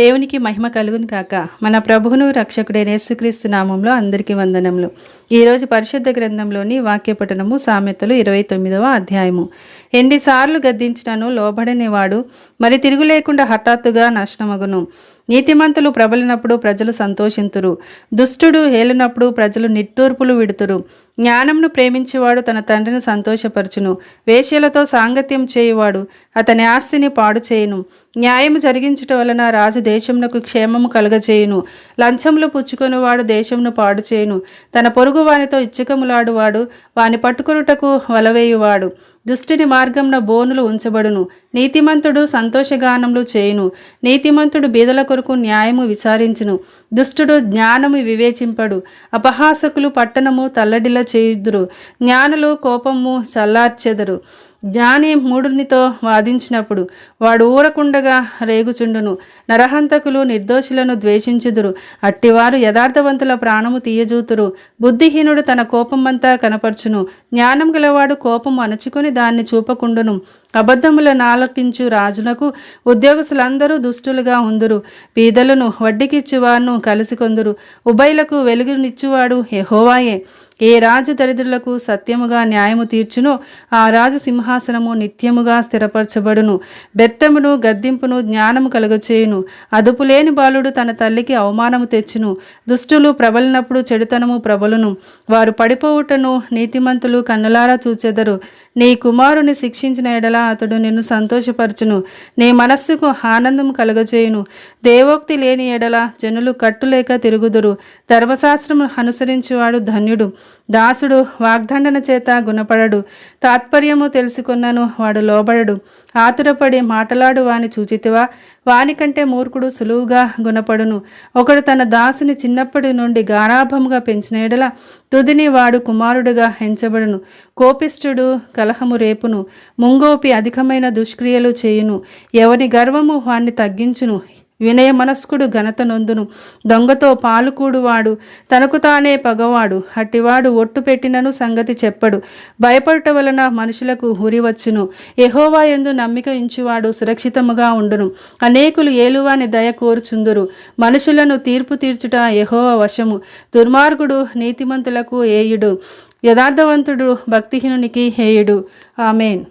దేవునికి మహిమ కలుగును కాక మన ప్రభువును రక్షకుడైన యేసుక్రీస్తు నామంలో అందరికీ వందనములు. ఈరోజు పరిశుద్ధ గ్రంథంలోని వాక్యపఠనము సామెతలు ఇరవై తొమ్మిదవ అధ్యాయము. ఎన్నిసార్లు గద్దించినను లోబడనివాడు మరి తిరుగులేకుండా హఠాత్తుగా నష్టమగును. నీతిమంతులు ప్రబలినప్పుడు ప్రజలు సంతోషింతురు. దుష్టుడు హేలినప్పుడు ప్రజలు నిట్టూర్పులు విడుతురు. జ్ఞానంను ప్రేమించేవాడు తన తండ్రిని సంతోషపరచును. వేశ్యలతో సాంగత్యం చేయువాడు అతని ఆస్తిని పాడు చేయును. న్యాయము జరిగించటం వలన రాజు దేశమునకు క్షేమము కలుగచేయును లంచములు పుచ్చుకొనివాడు దేశమును పాడు చేయును తన పొరుగు వానితో ఇచ్చకములాడువాడు వాని పట్టుకొనుటకు వలవేయువాడు. దుష్టిని మార్గంన బోనులు ఉంచబడును. నీతిమంతుడు సంతోషగానములు చేయును. నీతిమంతుడు బీదల కొరకు న్యాయము విచారించును. దుష్టుడు జ్ఞానము వివేచింపడు. అపహాసకులు పట్టణము తల్లడిల చేయుదురు జ్ఞానులు కోపము చల్లార్చెదరు. జ్ఞాని మూడునితో వాదించినప్పుడు వాడు ఊరకుండగా రేగుచుండును. నరహంతకులు నిర్దోషులను ద్వేషించుదురు. అట్టివారు యథార్థవంతుల ప్రాణము తీయజూతురు. బుద్ధిహీనుడు తన కోపమంతా కనపరచును. జ్ఞానం గలవాడు కోపం అణచుకొని దాన్ని చూపకుండును. అబద్ధములను ఆలకించు రాజునకు ఉద్యోగస్తులందరూ దుష్టులుగా ఉందురు. పీదలను వడ్డీకిచ్చువారును కలిసి కొందురు ఉభయలకు వెలుగునిచ్చువాడు ఎహోవాయే ఏ రాజు దరిద్రులకు సత్యముగా న్యాయము తీర్చునో ఆ రాజు సింహాసనము నిత్యముగా స్థిరపరచబడును. బెత్తమును గద్దింపును జ్ఞానము కలుగచేయును. అదుపులేని బాలుడు తన తల్లికి అవమానము తెచ్చును. దుష్టులు ప్రబలినప్పుడు చెడుతనము ప్రబలును. వారు పడిపోవుటను నీతిమంతులు కన్నులారా చూచెదరు. నీ కుమారుని శిక్షించిన ఎడల అతడు నిన్ను సంతోషపరచును. నీ మనస్సుకు ఆనందం కలుగజేయును. దేవోక్తి లేని ఎడల జనులు కట్టులేక తిరుగుదురు. ధర్మశాస్త్రము అనుసరించువాడు ధన్యుడు. దాసుడు వాగ్దండన చేత గుణపడడు. తాత్పర్యము తెలుసుకున్నను వాడు లోబడడు. ఆతురపడి మాటలాడు వాని చూచితివా? వానికంటే మూర్ఖుడు సులువుగా గుణపడును. ఒకడు తన దాసుని చిన్నప్పటి నుండి గారాభముగా పెంచిన ఎడల తుదిని వాడు కుమారుడుగా ఎంచబడును. కోపిష్ఠుడు కలహము రేపును. ముంగోపి అధికమైన దుష్క్రియలు చేయును. ఎవని గర్వము వాణ్ణి తగ్గించును. వినయ మనస్కుడు ఘనత నొందును. దొంగతో పాలుకూడువాడు తనకు తానే పగవాడు అట్టివాడు ఒట్టు పెట్టినను సంగతి చెప్పడు. భయపడట వలన మనుషులకు హురివచ్చును ఎహోవా ఎందు నమ్మిక ఇంచువాడు సురక్షితముగా ఉండును. అనేకులు ఏలువాని దయ కోరుచుందురు. మనుషులను తీర్పు తీర్చుట ఎహోవా వశము. దుర్మార్గుడు నీతిమంతులకు ఏయుడు. యథార్థవంతుడు భక్తిహీనునికి హేయుడు. ఆమెన్.